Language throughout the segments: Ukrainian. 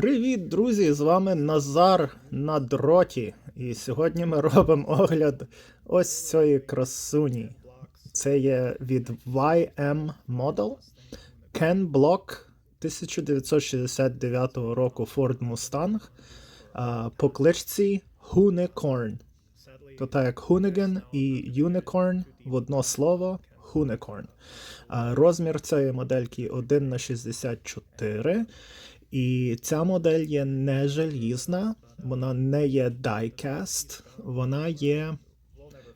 Привіт, друзі! З вами Назар на дроті. І сьогодні ми робимо огляд ось цієї красуні. Це є від YM Model Ken Block 1969 року Ford Mustang по кличці Unicorn. То так як Hoonigan і Unicorn в одно слово Unicorn. Розмір цієї модельки 1 на 64. І ця модель є не желізна, вона не є diecast, вона є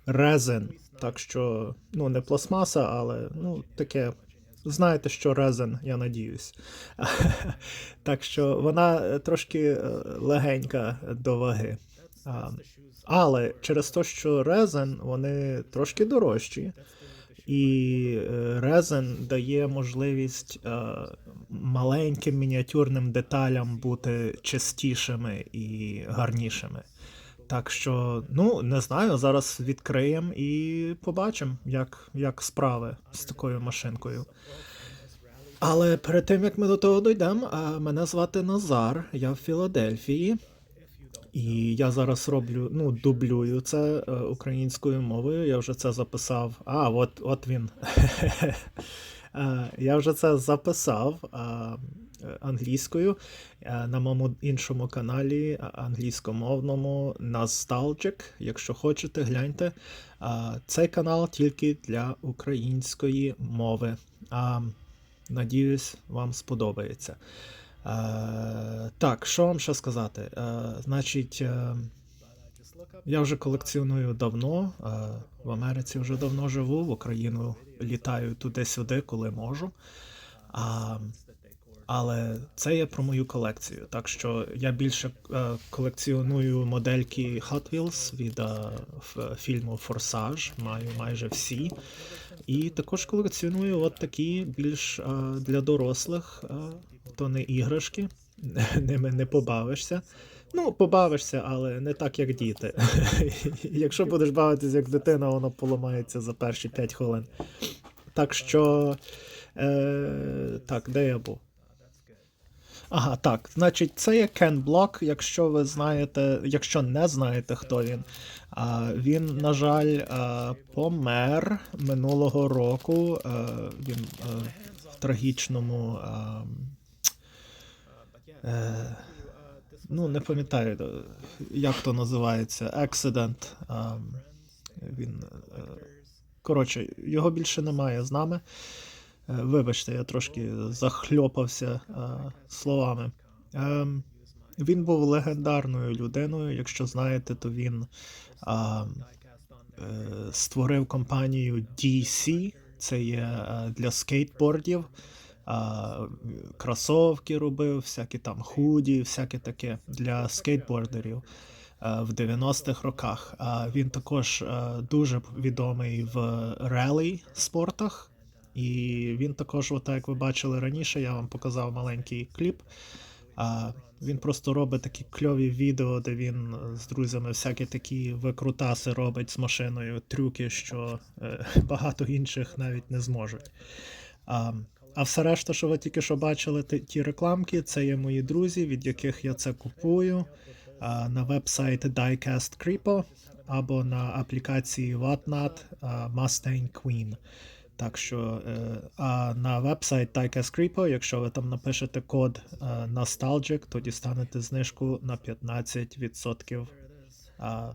резин. Так що, ну, не пластмаса, але ну, таке. Знаєте, що резин, я надіюсь. так що вона трошки е, легенька до ваги. Але через те, що резин, вони трошки дорожчі. І е, резин дає можливість е, маленьким мініатюрним деталям бути чистішими і гарнішими. Так що, ну, не знаю, зараз відкриємо і побачимо, як, як справи з такою машинкою. Але перед тим як ми до того дійдемо, мене звати Назар, я в Філадельфії. І я зараз роблю, ну, дублюю це е, українською мовою. Я вже це записав. А, от, от він. Е, Я вже це записав англійською е, на моєму іншому каналі англійськомовному Nostalgic. Якщо хочете, гляньте. Цей канал тільки для української мови. Надіюсь, вам сподобається. Е, так, що вам ще сказати? Е, значить, е, я вже колекціоную давно. В Америці вже давно живу, в Україну літаю туди-сюди, коли можу. А, але це є про мою колекцію. Так що я більше е, колекціоную модельки Hot Wheels від е, фільму Форсаж, маю майже всі. І також колекціоную от такі більш е, для дорослих, то не іграшки, ними не побавишся. Ну, побавишся, але не так, як діти. Якщо будеш бавитися як дитина, воно поламається за перші 5 хвилин. Так що. Е, так, де я був? Ага, так. Значить, це є Ken Block, якщо ви знаєте, якщо не знаєте, хто він. А, він, на жаль, помер минулого року. Він в трагічному. Е, ну, не пам'ятаю, як то називається. Accident. Він. е, Коротше, його більше немає з нами. Е, Вибачте, я трошки захльопався е, словами. Ем, він був легендарною людиною. Якщо знаєте, то він а, е, створив компанію DC. Це є для скейтбордів. А, кросовки робив, всякі там худі, всяке таке для скейтбордерів в 90-х роках. А він також дуже відомий в релі спортах. І він також, от, як ви бачили раніше, я вам показав маленький кліп. А, він просто робить такі кльові відео, де він з друзями всякі такі викрутаси робить з машиною, трюки, що е, багато інших навіть не зможуть. А, а все решта, що ви тільки що бачили, ті, рекламки, це є мої друзі, від яких я це купую а, на веб-сайт Diecast Creepo або на аплікації Whatnot Mustang Queen. Так що е, а на веб-сайт Diecast Creepo, якщо ви там напишете код е, Nostalgic, то дістанете знижку на 15% а,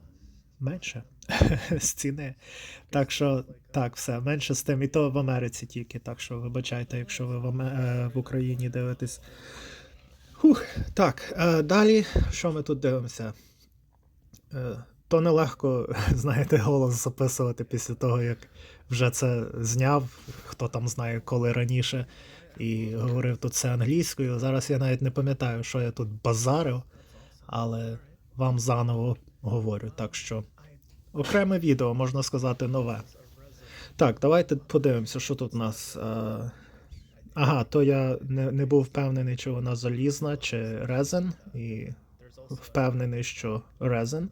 менше з ціни. Так що, так, все, менше з тим. І то в Америці тільки. Так що вибачайте, якщо ви в, е, Україні дивитесь. Хух, так, далі, що ми тут дивимося? То нелегко, знаєте, голос записувати після того, як вже це зняв, хто там знає, коли раніше, і говорив тут це англійською. Зараз я навіть не пам'ятаю, що я тут базарив, але вам заново говорю. Так що окреме відео, можна сказати, нове. Так, давайте подивимося, що тут у нас. Е... Ага, то я не, не був впевнений, чи вона залізна, чи резин, і впевнений, що резин.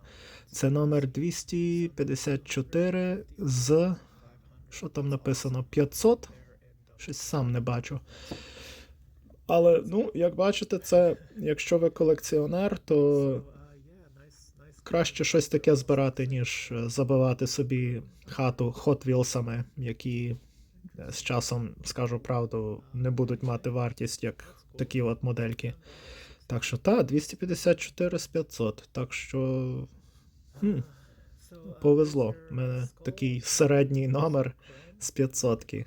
Це номер 254 з. Що там написано? 500? Щось сам не бачу. Але, ну, як бачите, це, якщо ви колекціонер, то краще щось таке збирати, ніж е, забивати собі хату Wheels'ами, які е, з часом, скажу правду, не будуть мати вартість, як такі от модельки. Так що, та, 254 з 500. Так що. Хм, повезло. У мене такий середній номер з 500. Е,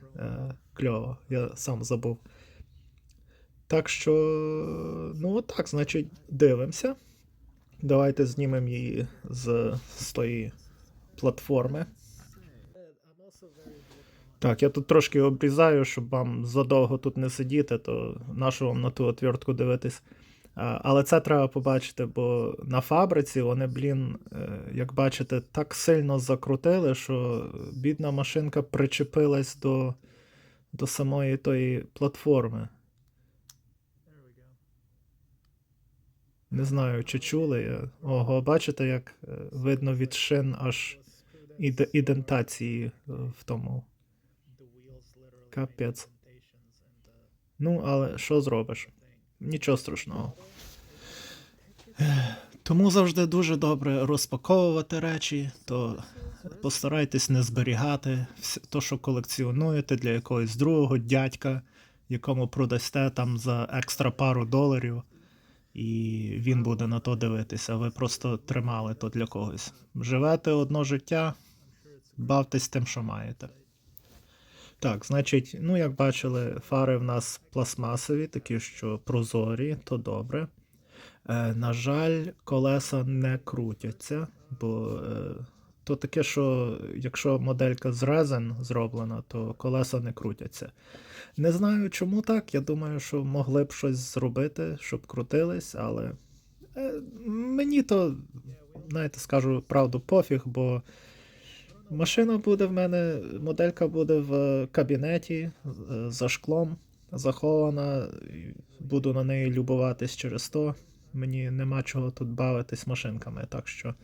кльово, я сам забув. Так що, ну от так, значить, дивимося. Давайте знімемо її з, з тої платформи. Так, я тут трошки обрізаю, щоб вам задовго тут не сидіти, то нашу вам на ту отвертку дивитись. Але це треба побачити, бо на фабриці вони, блін, е, як бачите, так сильно закрутили, що бідна машинка причепилась до, до самої тої платформи. Не знаю, чи чули. я. Ого, бачите, як е, видно від шин аж іде- ідентації е, в тому. Капець. Ну, але що зробиш? Нічого страшного. Тому завжди дуже добре розпаковувати речі, то постарайтесь не зберігати то, що колекціонуєте для якогось другого дядька, якому продасте там за екстра пару доларів, і він буде на то дивитися. Ви просто тримали то для когось. Живете одно життя, бавтесь тим, що маєте. Так, значить, ну як бачили, фари в нас пластмасові, такі, що прозорі, то добре. Е, на жаль, колеса не крутяться, бо е, то таке, що якщо моделька з резин зроблена, то колеса не крутяться. Не знаю, чому так. Я думаю, що могли б щось зробити, щоб крутились, але е, мені то, знаєте, скажу правду, пофіг, бо машина буде в мене, моделька буде в кабінеті е, за шклом захована. Буду на неї любуватись через то. Мені нема чого тут бавитись машинками, так що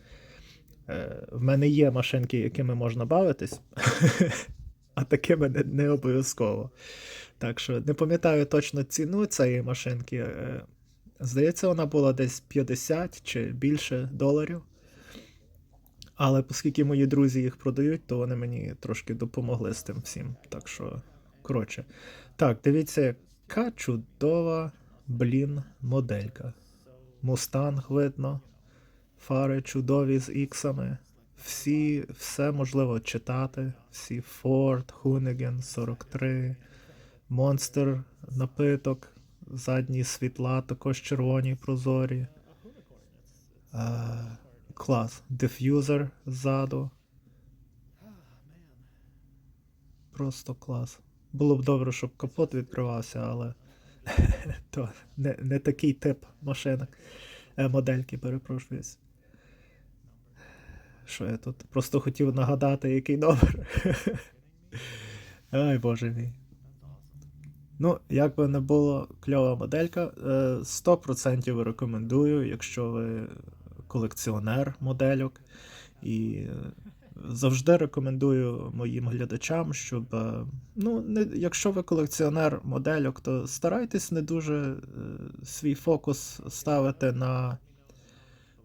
е, в мене є машинки, якими можна бавитись, а такими не, не обов'язково. Так що не пам'ятаю точно ціну цієї машинки. Е, здається, вона була десь 50 чи більше доларів. Але оскільки мої друзі їх продають, то вони мені трошки допомогли з тим всім. Так що, коротше. Так, дивіться, яка чудова, блін, моделька. Мустанг видно, фари чудові з іксами. Всі, все можливо читати. Всі Ford, Hoonigan 43, Monster напиток, задні світла, також червоні прозорі. А, клас. Диф'юзер ззаду. Просто клас. Було б добре, щоб капот відкривався, але то не, не такий тип машинок. Е, модельки, перепрошуюсь. Що я тут? Просто хотів нагадати, який номер. Ай, боже мій. Ну, як би не було кльова моделька, е, 100% рекомендую, якщо ви колекціонер модельок. І завжди рекомендую моїм глядачам, щоб. е, Ну, не, якщо ви колекціонер модельок, то старайтесь не дуже е, свій фокус ставити на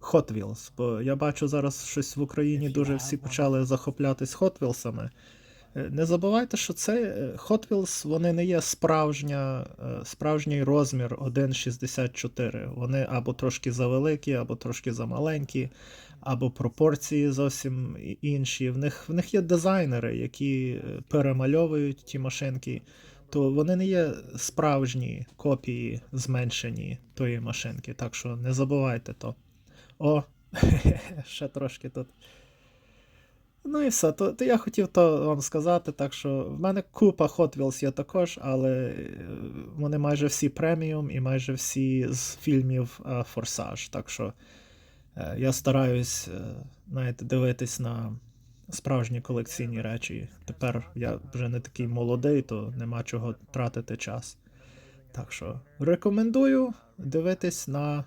Hot Wheels. Бо я бачу зараз щось в Україні дуже всі почали захоплятись Hot Wheels'ами. Не забувайте, що це е, Hot Wheels, вони не є справжня, е, справжній розмір 1,64. Вони або трошки завеликі, або трошки замаленькі, або пропорції зовсім інші. В них, в них є дизайнери, які е, перемальовують ті машинки. То вони не є справжні копії зменшені тої машинки. Так що не забувайте то. О, ще трошки тут. Ну і все. То, то я хотів то вам сказати, так що в мене купа Hot Wheels є також, але е, вони майже всі преміум і майже всі з фільмів е, Форсаж. Так що е, я стараюсь, е, дивитись на справжні колекційні речі. Тепер я вже не такий молодий, то нема чого тратити час. Так що рекомендую дивитись на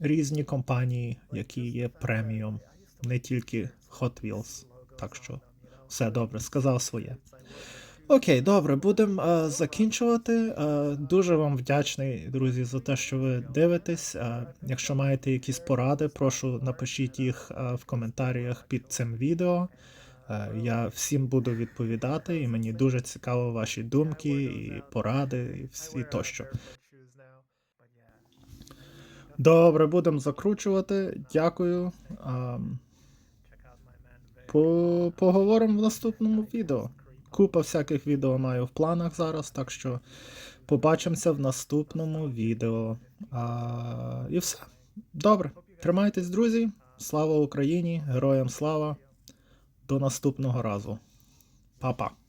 різні компанії, які є преміум, не тільки Hot Wheels. Так що все добре, сказав своє. Окей, добре, будемо е, закінчувати. Е, дуже вам вдячний, друзі, за те, що ви дивитесь. Е, якщо маєте якісь поради, прошу напишіть їх е, в коментарях під цим відео. Е, я всім буду відповідати, і мені дуже цікаво ваші думки і поради, і, і тощо. Добре, будемо закручувати. Дякую. Ем, по- поговоримо в наступному відео. Купа всяких відео маю в планах зараз, так що побачимося в наступному відео. А, і все. Добре. Тримайтесь, друзі. Слава Україні! Героям слава! До наступного разу. Па-па.